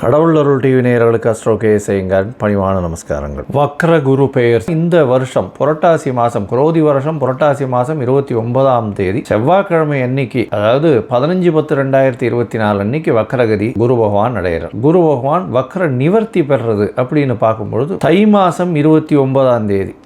கடவுள் அருள் டிவி நேயர்களுக்கு அஸ்ட்ரோ கே செய்யுங்கள் பணிவான நமஸ்காரங்கள். வக்ர குரு பெயர். இந்த வருஷம் புரட்டாசி மாதம் குரோதி வருஷம் புரட்டாசி மாதம் இருபத்தி ஒன்பதாம் தேதி செவ்வாய்க்கிழமை அன்னைக்கு அதாவது பதினஞ்சு பத்து ரெண்டாயிரத்தி இருபத்தி நாலு அன்னைக்கு வக்ரகதி குரு பகவான் அடையிறார் குரு பகவான் வக்ர நிவர்த்தி பெறுறது அப்படின்னு பார்க்கும்பொழுது தை மாதம் இருபத்தி ஒன்பதாம் தேதி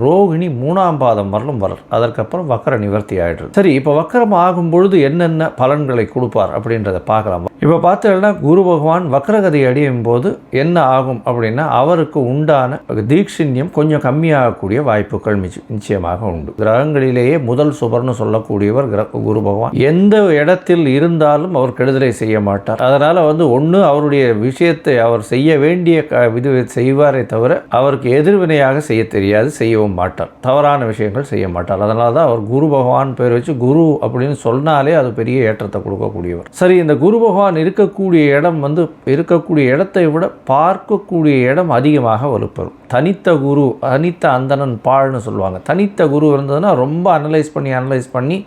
ரோகிணி மூணாம் பாதம் வரலும் வரல் அதற்கப்புறம் வக்கர நிவர்த்தி ஆகிடுது சரி இப்போ வக்கரம் ஆகும் பொழுது என்னென்ன பலன்களை கொடுப்பார் அப்படின்றத பார்க்கலாம். இப்போ பார்த்தீங்கன்னா குரு பகவான் வக்கரகதி அடையும் போது என்ன ஆகும் அப்படின்னா அவருக்கு உண்டான தீட்சிண்யம் கொஞ்சம் கம்மியாகக்கூடிய வாய்ப்புகள் நிச்சயமாக உண்டு. கிரகங்களிலேயே முதல் சுபர்னு சொல்லக்கூடியவர் குரு பகவான். எந்த இடத்தில் இருந்தாலும் அவர் கெடுதலை செய்ய மாட்டார். அதனால் வந்து ஒன்று அவருடைய விஷயத்தை அவர் செய்ய வேண்டிய இது செய்வாரே தவிர அவருக்கு எதிர்வினையாக செய்ய தெரியாது. செய்யவும் மாட்டார். தவறான விஷயங்கள் செய்ய மாட்டார். அதனால தான் அவர் குரு பகவான் பேர் வச்சு குரு அப்படின்னு சொன்னாலே அது பெரிய ஏற்றத்தை கொடுக்கக்கூடியவர். சரி இந்த குரு பகவான் இருக்கக்கூடிய இடம் வந்து இருக்கக்கூடிய இடத்தை விட பார்க்கக்கூடிய இடம் அதிகமாக வலுப்பெறும். தனித்த குரு தனித்த அந்தணன் பாழ்னு சொல்லுவாங்க. தனித்த குரு இருந்ததுன்னா ரொம்ப அனலைஸ் பண்ணி அனலைஸ் பண்ணி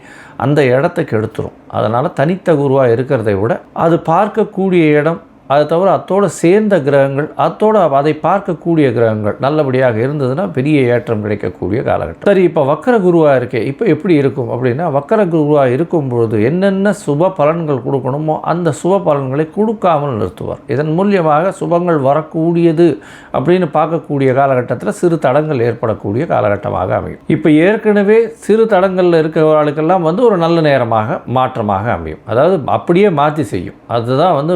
அந்த இடத்த கெடுத்துரும். அதனால் தனித்த குருவாக இருக்கிறதை விட அது பார்க்கக்கூடிய இடம் அது தவிர அத்தோடு சேர்ந்த கிரகங்கள் அத்தோட அதை பார்க்கக்கூடிய கிரகங்கள் நல்லபடியாக இருந்ததுன்னா பெரிய ஏற்றம் கிடைக்கக்கூடிய காலகட்டம். சரி இப்போ வக்கர குருவாக இருக்கே இப்போ எப்படி இருக்கும் அப்படின்னா வக்கர குருவாக இருக்கும் பொழுது என்னென்ன சுப பலன்கள் கொடுக்கணுமோ அந்த சுப பலன்களை கொடுக்காமல் நிறுத்துவார். இதன் மூலியமாக சுபங்கள் வரக்கூடியது அப்படின்னு பார்க்கக்கூடிய காலகட்டத்தில் சிறு தடங்கள் ஏற்படக்கூடிய காலகட்டமாக அமையும். இப்போ ஏற்கனவே சிறு தடங்களில் இருக்கிறவர்களுக்கெல்லாம் வந்து ஒரு நல்ல நேரமாக மாற்றமாக அமையும். அதாவது அப்படியே மாற்றி செய்யும். அதுதான் வந்து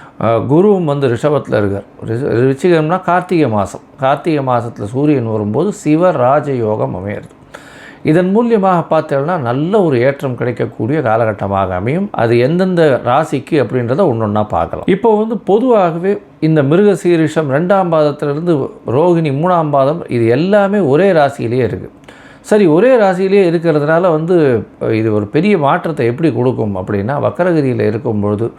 குருவும் வந்து ரிஷபத்தில் இருக்கார். ரிஷ- விருச்சிகம்னா கார்த்திகை மாதம் கார்த்திகை மாதத்தில் சூரியன் வரும்போது சிவ யோகம் அமையிறது. இதன் மூலியமாக பார்த்தோம்னா நல்ல ஒரு ஏற்றம் கிடைக்கக்கூடிய காலகட்டமாக அமையும். அது எந்தெந்த ராசிக்கு அப்படின்றத ஒன்று ஒன்றா பார்க்கலாம். இப்போ வந்து பொதுவாகவே இந்த மிருகசீரிஷம் ரெண்டாம் பாதத்திலிருந்து ரோகிணி மூணாம் பாதம் இது எல்லாமே ஒரே ராசியிலேயே இருக்குது சரி ஒரே ராசியிலே இருக்கிறதுனால வந்து இது ஒரு பெரிய மாற்றத்தை எப்படி கொடுக்கும் அப்படின்னா வக்கரகிரியில் இருக்கும் பொழுது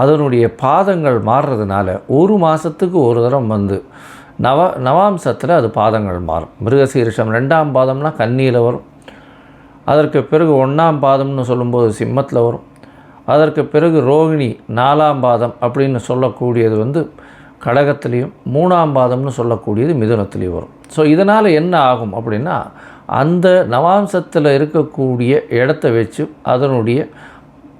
அதனுடைய பாதங்கள் மாறுறதுனால ஒரு மாதத்துக்கு ஒரு தரம் வந்து நவ நவாம்சத்தில் அது பாதங்கள் மாறும். மிருகசீரிஷம் ரெண்டாம் பாதம்னா கன்னியில் வரும். அதற்கு பிறகு ஒன்றாம் பாதம்னு சொல்லும்போது சிம்மத்தில் வரும். அதற்கு பிறகு ரோகிணி நாலாம் பாதம் அப்படின்னு சொல்லக்கூடியது வந்து கடகத்துலேயும் மூணாம் பாதம்னு சொல்லக்கூடியது மிதுனத்திலையும் வரும். ஸோ இதனால் என்ன ஆகும் அப்படின்னா அந்த நவாம்சத்தில் இருக்கக்கூடிய இடத்த வச்சு அதனுடைய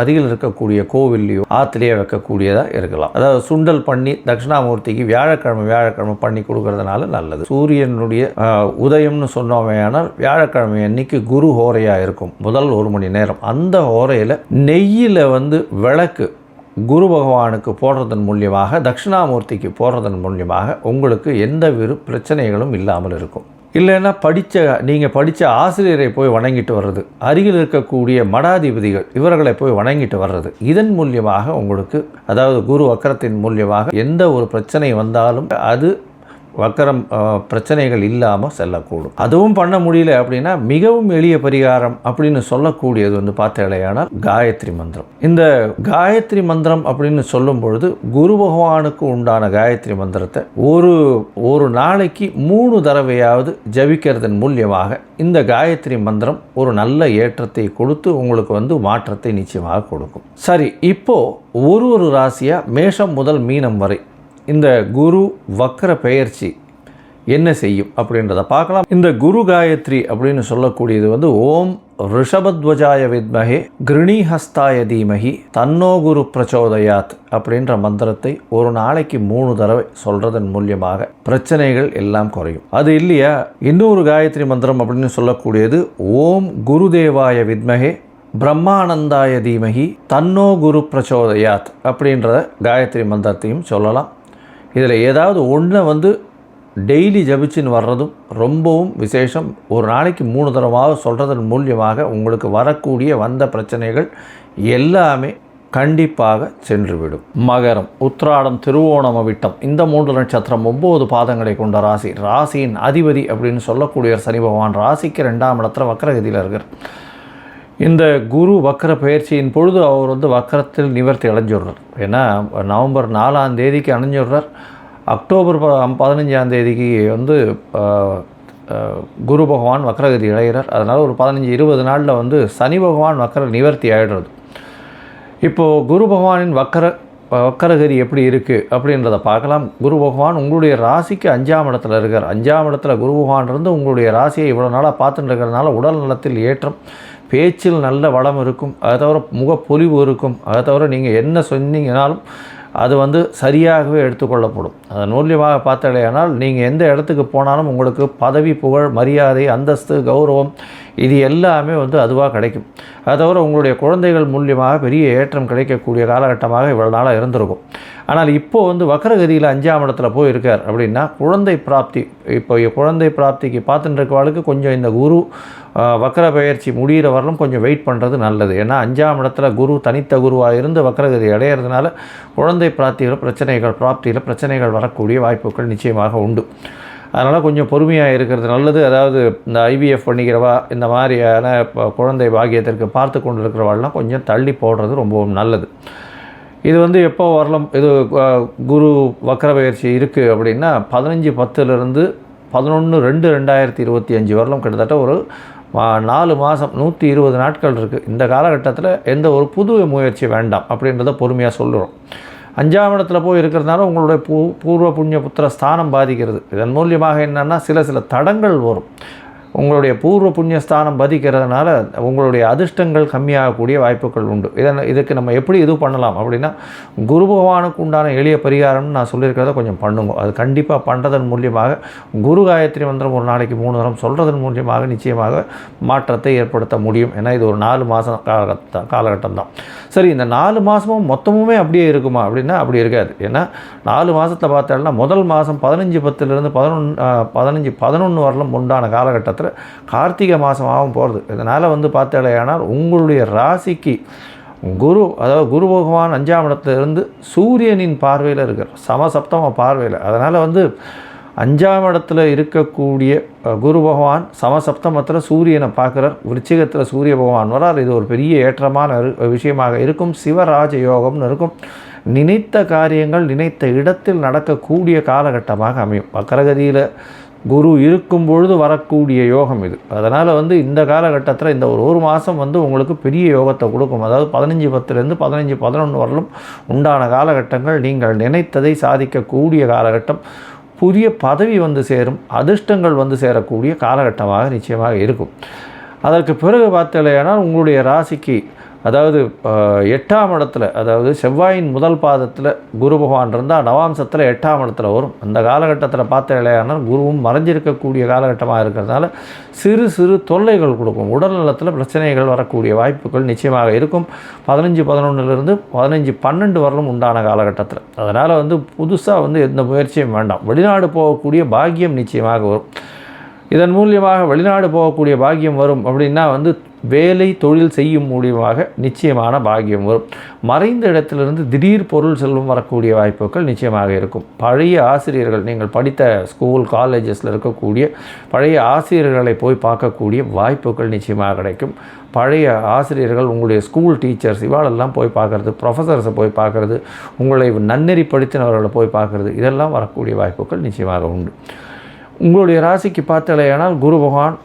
அருகில் இருக்கக்கூடிய கோவில்லையோ ஆற்றுலையோ வைக்கக்கூடியதாக இருக்கலாம். அதாவது சுண்டல் பண்ணி தட்சிணாமூர்த்திக்கு வியாழக்கிழமை வியாழக்கிழமை பண்ணி கொடுக்கறதுனால நல்லது. சூரியனுடைய உதயம்னு சொன்னோமையானால் வியாழக்கிழமை அன்னைக்கு குரு ஹோரையாக இருக்கும். முதல் ஒரு மணி நேரம். அந்த ஹோரையில் நெய்யில் வந்து விளக்கு குரு பகவானுக்கு போடுறதன் மூலியமாக தட்சிணாமூர்த்திக்கு போடுறதன் மூலியமாக உங்களுக்கு எந்த விரு பிரச்சனைகளும் இல்லாமல் இருக்கும். இல்லைன்னா படித்த நீங்கள் படித்த ஆசிரியரை போய் வணங்கிட்டு வர்றது. அருகில் இருக்கக்கூடிய மடாதிபதிகள் இவர்களை போய் வணங்கிட்டு வர்றது. இதன் மூலியமாக உங்களுக்கு அதாவது குரு வக்கரத்தின் மூலியமாக எந்த ஒரு பிரச்சனை வந்தாலும் அது வக்கரம் பிரச்சனைகள் இல்லாமல் செல்லக்கூடும். அதுவும் பண்ண முடியல அப்படின்னா மிகவும் எளிய பரிகாரம் அப்படின்னு சொல்லக்கூடியது வந்து பார்த்தேலையானால் காயத்ரி மந்திரம். இந்த காயத்ரி மந்திரம் அப்படின்னு சொல்லும் பொழுது குரு பகவானுக்கு உண்டான காயத்ரி மந்திரத்தை ஒரு ஒரு நாளைக்கு மூணு தடவையாவது ஜபிக்கிறதன் மூலியமாக இந்த காயத்ரி மந்திரம் ஒரு நல்ல ஏற்றத்தை கொடுத்து உங்களுக்கு வந்து மாற்றத்தை நிச்சயமாக கொடுக்கும். சரி இப்போ ஒரு ஒரு ராசியாக மேஷம் முதல் மீனம் வரை இந்த குரு வக்கர பெயர்ச்சி என்ன செய்யும் அப்படின்றத பார்க்கலாம். இந்த குரு காயத்ரி அப்படின்னு சொல்லக்கூடியது வந்து ஓம் ரிஷபத்வஜாய வித்மகே கிருணிஹஸ்தாய தீமகி தன்னோ குரு பிரச்சோதயாத் அப்படின்ற மந்திரத்தை ஒரு நாளைக்கு மூணு தடவை சொல்றதன் மூலியமாக பிரச்சனைகள் எல்லாம் குறையும். அது இல்லையா? இன்னொரு காயத்ரி மந்திரம் அப்படின்னு சொல்லக்கூடியது ஓம் குருதேவாய வித்மகே பிரம்மானந்தாய தீமகி தன்னோ குரு பிரச்சோதயாத் அப்படின்ற காயத்ரி மந்திரத்தையும் சொல்லலாம். இதில் ஏதாவது ஒன்றை வந்து டெய்லி ஜபிச்சுன்னு வர்றதும் ரொம்பவும் விசேஷம். ஒரு நாளைக்கு மூணு தடவாக சொல்கிறதன் மூலியமாக உங்களுக்கு வரக்கூடிய வந்த பிரச்சனைகள் எல்லாமே கண்டிப்பாக சென்றுவிடும். மகரம் உத்ராடம் திருவோணம் விட்டம் இந்த மூன்று நட்சத்திரம் ஒம்பது பாதங்களை கொண்ட ராசி. ராசியின் அதிபதி அப்படின்னு சொல்லக்கூடிய சனி பகவான் ராசிக்கு ரெண்டாம் இடத்துல வக்கரகதியில் இருக்கிறார் இந்த குரு வக்கர பயிற்சியின் பொழுது அவர் வந்து வக்கரத்தில் நிவர்த்தி அடைஞ்சிடுறார். ஏன்னா நவம்பர் நாலாம் தேதிக்கு அணிஞ்சிடுறார். அக்டோபர் பதினஞ்சாம் தேதிக்கு வந்து குரு பகவான் வக்கரகதி இழைகிறார் அதனால் ஒரு பதினஞ்சு இருபது நாளில் வந்து சனி பகவான் வக்கர நிவர்த்தி ஆகிடுறது இப்போது குரு பகவானின் வக்கர வக்கரகதி எப்படி இருக்குது அப்படின்றத பார்க்கலாம். குரு பகவான் உங்களுடைய ராசிக்கு அஞ்சாம் இடத்துல இருக்கார். அஞ்சாம் இடத்துல குரு பகவான் இருந்து உங்களுடைய ராசியை இவ்வளோ நாளாக பார்த்துட்டு இருக்கிறதுனால உடல் நலத்தில் ஏற்றம் பேச்சில் நல்ல வளம் இருக்கும் அதை தவிர முகப்பொலிவு இருக்கும் அதை தவிர நீங்கள் என்ன சொன்னீங்கனாலும் அது வந்து சரியாகவே எடுத்துக்கொள்ளப்படும். அதன் மூலியமாக பார்த்தாலேயானால் நீங்கள் எந்த இடத்துக்கு போனாலும் உங்களுக்கு பதவி புகழ் மரியாதை அந்தஸ்து கௌரவம் இது எல்லாமே வந்து அதுவாக கிடைக்கும். அதை தவிர உங்களுடைய குழந்தைகள் மூலியமாக பெரிய ஏற்றம் கிடைக்கக்கூடிய காலகட்டமாக இவ்வளோ நாளாக இருந்திருக்கும். ஆனால் இப்போ வந்து வக்கரகதியில் அஞ்சாம் இடத்துல போய் இருக்கார் அப்படின்னா குழந்தை பிராப்தி இப்போ குழந்தை பிராப்திக்கு பார்த்துட்டு இருக்கவாளுக்கு கொஞ்சம் இந்த குரு வக்கர பயிற்சி முடிகிற வரலும் கொஞ்சம் வெயிட் பண்ணுறது நல்லது. ஏன்னா அஞ்சாம் இடத்துல குரு தனித்த குருவாக இருந்து வக்கரகதி அடையிறதுனால குழந்தை பிராப்தியில் பிரச்சனைகள் பிராப்தியில் பிரச்சனைகள் வரக்கூடிய வாய்ப்புகள் நிச்சயமாக உண்டு. அதனால் கொஞ்சம் பொறுமையாக இருக்கிறது நல்லது. அதாவது இந்த ஐவிஎஃப் பண்ணிக்கிறவா இந்த மாதிரியான குழந்தை பாகியத்திற்கு பார்த்து கொண்டு இருக்கிறவாள்லாம் கொஞ்சம் தள்ளி போடுறது ரொம்பவும் நல்லது. இது வந்து எப்போ வரலாம்? இது குரு வக்கர பயிற்சி இருக்குது அப்படின்னா பதினஞ்சு பத்துலேருந்து பதினொன்று ரெண்டு ரெண்டாயிரத்தி இருபத்தி அஞ்சு வரலாம். கிட்டத்தட்ட ஒரு நாலு மாதம் நூற்றி இருபது நாட்கள் இருக்குது இந்த காலகட்டத்தில் எந்த ஒரு புது முயற்சி வேண்டாம் அப்படின்றத பொறுமையாக சொல்லுறோம் அஞ்சாம் இடத்துல போய் இருக்கிறதுனால உங்களுடைய பூ பூர்வ புண்ணிய புத்திர ஸ்தானம் பாதிக்கிறது. இதன் மூலியமாக என்னென்னா சில சில தடங்கள் வரும். உங்களுடைய பூர்வ புண்ணியஸ்தானம் பதிக்கிறதுனால உங்களுடைய அதிர்ஷ்டங்கள் கம்மியாகக்கூடிய வாய்ப்புகள் உண்டு. இதன் இதுக்கு நம்ம எப்படி இது பண்ணலாம் அப்படின்னா குரு பகவானுக்கு உண்டான எளிய பரிகாரம்னு நான் சொல்லியிருக்கிறத கொஞ்சம் பண்ணுங்க. அது கண்டிப்பாக பண்ணுறதன் மூலியமாக குரு காயத்ரி மந்திரம் ஒரு நாளைக்கு மூணு தரம் சொல்கிறதன் மூலியமாக நிச்சயமாக மாற்றத்தை ஏற்படுத்த முடியும். ஏன்னா இது ஒரு நாலு மாதம் காலகட்டம் காலகட்டம் தான். சரி இந்த நாலு மாதமும் மொத்தமுமே அப்படியே இருக்குமா அப்படின்னா அப்படி இருக்காது. ஏன்னா நாலு மாதத்தில் பார்த்தோம்னா முதல் மாதம் பதினஞ்சு பத்துலேருந்து பதினொன்று பதினஞ்சு பதினொன்று வரலும் உண்டான காலகட்டத்தில் கார்த்திகை மாதமாகவும் போகிறது இதனால் வந்து பார்த்தாலேயானால் உங்களுடைய ராசிக்கு குரு அதாவது குரு பகவான் அஞ்சாம் இடத்துல இருந்து சூரியனின் பார்வையில் இருக்கார். சமசப்தம பார்வையில். அதனால் வந்து அஞ்சாம் இடத்துல இருக்கக்கூடிய குரு பகவான் சமசப்தமத்தில் சூரியனை பார்க்குறார். விருச்சிகத்தில் சூரிய பகவான் வரார். இது ஒரு பெரிய ஏற்றமான விஷயமாக இருக்கும். சிவராஜ யோகம்னு இருக்கும். நினைத்த காரியங்கள் நினைத்த இடத்தில் நடக்கக்கூடிய காலகட்டமாக அமையும். வக்கரகதியில் குரு இருக்கும் பொழுது வரக்கூடிய யோகம் இது. அதனால் வந்து இந்த காலகட்டத்தில் இந்த ஒரு ஒரு மாதம் வந்து உங்களுக்கு பெரிய யோகத்தை கொடுக்கும். அதாவது பதினஞ்சு பத்துலேருந்து பதினஞ்சு பதினொன்று வரலும் உண்டான காலகட்டங்கள் நீங்கள் நினைத்ததை சாதிக்கக்கூடிய காலகட்டம். புதிய பதவி வந்து சேரும் அதிர்ஷ்டங்கள் வந்து சேரக்கூடிய காலகட்டமாக நிச்சயமாக இருக்கும். அதற்கு பிறகு பார்த்தீங்கன்னா உங்களுடைய ராசிக்கு அதாவது எட்டாம் இடத்துல அதாவது செவ்வாயின் முதல் பாதத்தில் குரு பகவான் இருந்தால் நவாம்சத்தில் எட்டாம் இடத்துல வரும். அந்த காலகட்டத்தில் பார்த்த இளையானால் குருவும் மறைஞ்சிருக்கக்கூடிய காலகட்டமாக இருக்கிறதுனால சிறு சிறு தொல்லைகள் கொடுக்கும். உடல் நலத்தில் பிரச்சனைகள் வரக்கூடிய வாய்ப்புகள் நிச்சயமாக இருக்கும். பதினஞ்சு பதினொன்றுலேருந்து பதினஞ்சு பன்னெண்டு வரலும் உண்டான காலகட்டத்தில். அதனால் வந்து புதுசாக வந்து எந்த முயற்சியும் வேண்டாம். வெளிநாடு போகக்கூடிய பாக்கியம் நிச்சயமாக வரும். இதன் மூலியமாக வெளிநாடு போகக்கூடிய பாக்கியம் வரும் அப்படின்னா வந்து வேலை தொழில் செய்யும் மூலியமாக நிச்சயமான பாக்கியம் வரும். மறைந்த இடத்திலிருந்து திடீர் பொருள் செல்வம் வரக்கூடிய வாய்ப்புகள் நிச்சயமாக இருக்கும். பழைய ஆசிரியர்கள் நீங்கள் படித்த ஸ்கூல் காலேஜஸில் இருக்கக்கூடிய பழைய ஆசிரியர்களை போய் பார்க்கக்கூடிய வாய்ப்புகள் நிச்சயமாக கிடைக்கும். பழைய ஆசிரியர்கள் உங்களுடைய ஸ்கூல் டீச்சர்ஸ் இவாளெல்லாம் போய் பார்க்குறது ப்ரொஃபஸர்ஸை போய் பார்க்குறது உங்களை நன்னெறிப்படுத்தினவர்களை போய் பார்க்குறது இதெல்லாம் வரக்கூடிய வாய்ப்புகள் நிச்சயமாக உண்டு. உங்களுடைய ராசிக்கு பார்த்தலையானால் குரு பகவான்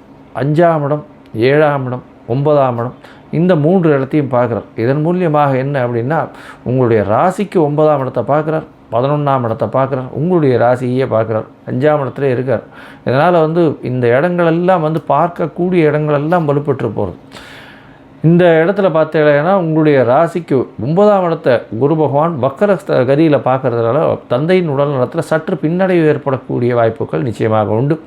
அஞ்சாம் இடம் ஏழாம் இடம் ஒன்பதாம் இடம் இந்த மூன்று இடத்தையும் பார்க்குறார். இதன் மூலியமாக என்ன அப்படின்னா உங்களுடைய ராசிக்கு ஒன்பதாம் இடத்தை பார்க்குறார் பதினொன்றாம் இடத்தை பார்க்குறார் உங்களுடைய ராசியே பார்க்குறார். அஞ்சாம் இடத்துல இருக்கார். இதனால் வந்து இந்த இடங்களெல்லாம் வந்து பார்க்கக்கூடிய இடங்களெல்லாம் வலுப்பெற்று போகிறது இந்த இடத்துல பார்த்தீங்கன்னா உங்களுடைய ராசிக்கு ஒன்பதாம் இடத்தை குரு பகவான் வக்கர கதியில் பார்க்குறதுனால தந்தையின் உடல் நலத்தில் சற்று பின்னடைவு ஏற்படக்கூடிய வாய்ப்புகள் நிச்சயமாக உண்டு.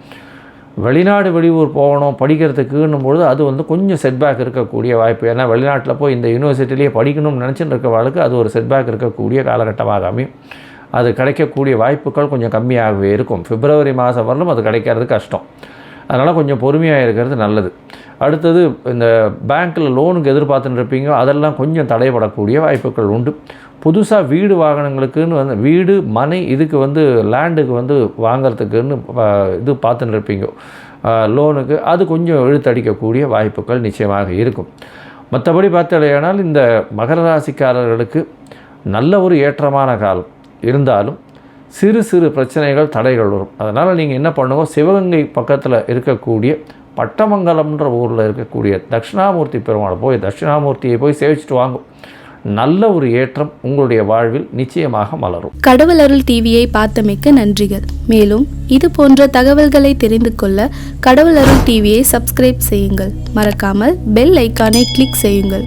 வெளிநாடு வெளியூர் போகணும் படிக்கிறதுக்குன்னும் பொழுது அது வந்து கொஞ்சம் செட்பேக் இருக்கக்கூடிய வாய்ப்பு. ஏன்னா வெளிநாட்டில் போய் இந்த யூனிவர்சிட்டிலேயே படிக்கணும்னு நினச்சிட்டு இருக்கவாளுக்கு அது ஒரு செட்பேக் இருக்கக்கூடிய காலகட்டமாக அமையும். அது கிடைக்கக்கூடிய வாய்ப்புகள் கொஞ்சம் கம்மியாகவே இருக்கும். பிப்ரவரி மாதம் வரலும் அது கிடைக்கிறது கஷ்டம். அதனால் கொஞ்சம் பொறுமையாக இருக்கிறது நல்லது. அடுத்தது இந்த பேங்க்கில் லோனுக்கு எதிர்பார்த்துன்னு இருப்பீங்க அதெல்லாம் கொஞ்சம் தடைபடக்கூடிய வாய்ப்புகள் உண்டு. புதுசாக வீடு வாகனங்களுக்குன்னு வந்து வீடு மனை இதுக்கு வந்து லேண்டுக்கு வந்து வாங்குறதுக்குன்னு இது பார்த்துன்னு இருப்பீங்க லோனுக்கு அது கொஞ்சம் இழுத்தடிக்கக்கூடிய வாய்ப்புகள் நிச்சயமாக இருக்கும். மற்றபடி பார்த்தாலேயானால் இந்த மகர ராசிக்காரர்களுக்கு நல்ல ஒரு ஏற்றமான காலம். இருந்தாலும் சிறு சிறு பிரச்சனைகள் தடைகள் வரும். அதனால் நீங்கள் என்ன பண்ணுவோம் சிவகங்கை பக்கத்தில் இருக்கக்கூடிய பட்டமங்கலம்ன்ற ஊரில் இருக்கக்கூடிய தட்சிணாமூர்த்தி பெருமாளை போய் தட்சிணாமூர்த்தியை போய் சேவிச்சுட்டு வாங்கும். நல்ல ஒரு ஏற்றம் உங்களுடைய வாழ்வில் நிச்சயமாக மலரும். கடவுள் அருள் டிவியை பார்த்தமைக்கு நன்றிகள். மேலும் இது போன்ற தகவல்களை தெரிந்து கொள்ள கடவுள் அருள் டிவியை சப்ஸ்கிரைப் செய்யுங்கள். மறக்காமல் பெல் ஐக்கானை கிளிக் செய்யுங்கள்.